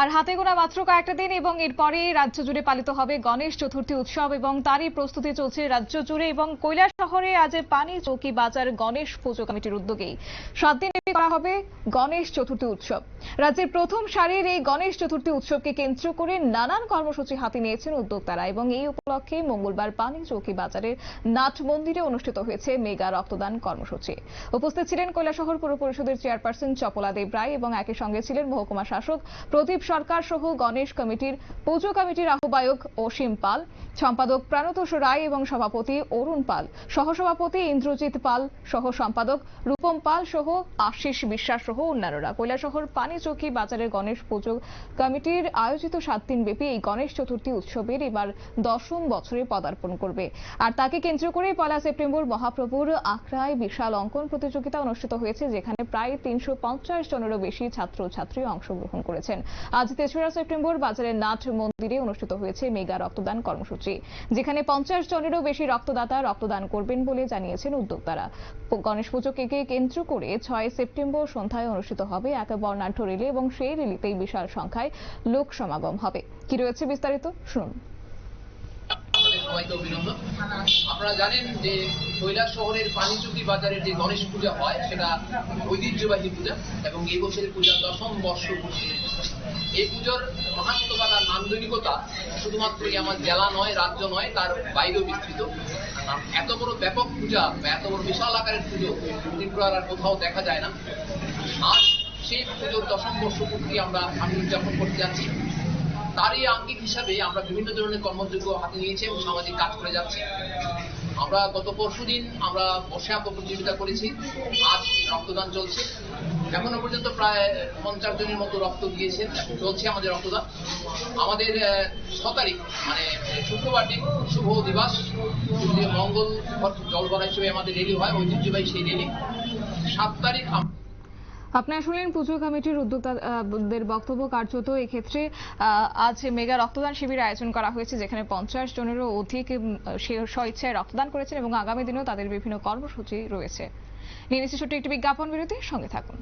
আর হাতে গোনা মাত্র কয়েকটা দিন এবং এরপরে রাজ্য জুড়ে পালিত হবে গণেশ চতুর্থী উৎসব এবং তারই প্রস্তুতি চলছে রাজ্য জুড়ে এবং কৈলাস শহরে আজ পানি চৌকি বাজার গণেশ পুজো কমিটির উদ্যোগেই। সাত দিন ব্যাপী করা হবে গণেশ চতুর্থী উৎসব। রাজ্যের প্রথম সারির এই গণেশ চতুর্থী উৎসবকে কেন্দ্র করে নানান কর্মসূচি হাতে নিয়েছেন উদ্যোক্তারা এবং এই উপলক্ষে মঙ্গলবার পানি চৌকি বাজারের নাট মন্দিরে অনুষ্ঠিত হয়েছে মেগা রক্তদান কর্মসূচি। উপস্থিত ছিলেন কৈলাসহর পুর পরিষদের চেয়ারপারসন চপলা দেব রায় এবং একই সঙ্গে ছিলেন মহকুমা শাসক প্রদীপ সরকার সহ গণেশ কমিটির পুজো কমিটির আহ্বায়ক অসীম পাল, সম্পাদক প্রাণতোষ রায় এবং সভাপতি অরুণ পাল, সহসভাপতি ইন্দ্রজিৎ পাল সহ সম্পাদক রূপম পাল সহ আশিস বিশ্বাস সহ অন্যান্যরা। কৈলাসহর পানিচৌকি বাজারের গণেশ পুজো কমিটির আয়োজিত সাত দিন ব্যাপী এই গণেশ চতুর্থী উৎসবের এবার দশম বছরে পদার্পণ করবে। আর তাকে কেন্দ্র করে পয়লা সেপ্টেম্বর মহাপ্রভুর আখড়ায় বিশাল অঙ্কন প্রতিযোগিতা অনুষ্ঠিত হয়েছে, যেখানে প্রায় তিনশো পঞ্চাশ জনেরও বেশি ছাত্র ছাত্রী অংশগ্রহণ করেছেন। আজ তেসরা সেপ্টেম্বর বাজারের নাট মন্দিরে অনুষ্ঠিত হয়েছে মেগা রক্তদান কর্মসূচি, যেখানে পঞ্চাশ জনেরও বেশি রক্তদাতা রক্তদান করবেন বলে জানিয়েছেন উদ্যোক্তারা। গণেশ পুজোকে কেন্দ্র করে ছয় সেপ্টেম্বর সন্ধ্যায় অনুষ্ঠিত হবে এক বর্ণাঢ্য রেলি এবং সেই রেলিতেই বিশাল সংখ্যায় লোক সমাগম হবে। কি রয়েছে বিস্তারিত? শুনুন। সবাইকে অভিনন্দন। আপনারা জানেন যে কৈলাস শহরের পানিচুকি বাজারের যে গণেশ পূজা হয়, সেটা ঐতিহ্যবাহী পূজা এবং এই বছরের পূজার দশম বর্ষ এই পুজোর মাহাত্ম বা তার নান্দনিকতা শুধুমাত্র আমার জেলা নয়, রাজ্য নয়, তার বাইরেও বিস্তৃত। এত বড় ব্যাপক পূজা বা এত বড় বিশাল আকারের পুজো ত্রিপুরার আর কোথাও দেখা যায় না। আজ সেই পুজোর দশম বর্ষ পূর্তি আমরা আমি উদযাপন করতে যাচ্ছি। তারই আঙ্গিক হিসাবে আমরা বিভিন্ন ধরনের কর্মযোগ্য হাতে নিয়েছি এবং সামাজিক কাজ করে যাচ্ছি। আমরা গত পরশু দিন আমরা বসে আঁকো প্রতিযোগিতা করেছি। আজ রক্তদান চলছে। এখনও পর্যন্ত প্রায় পঞ্চাশ জনের মতো রক্ত দিয়েছেন চলছে আমাদের রক্তদান। আমাদের ছ তারিখ মানে শুক্রবার দিন শুভ দিবস। মঙ্গল জলবরা হিসেবে আমাদের রেলি হয়, ঐতিহ্যবাহী সেই রেলি সাত তারিখ আপনারা শুনলেন পুজো কমিটির উদ্যোক্তাদের বক্তব্য। কার্যত এক্ষেত্রে আজ মেগা রক্তদান শিবির আয়োজন করা হয়েছে, যেখানে পঞ্চাশ জনেরও অধিক স্বইচ্ছায় রক্তদান করেছেন এবং আগামী দিনেও তাদের বিভিন্ন কর্মসূচি রয়েছে। নিয়ে নিচ্ছি ছোট্ট একটি বিজ্ঞাপন বিরতি সঙ্গে থাকুন।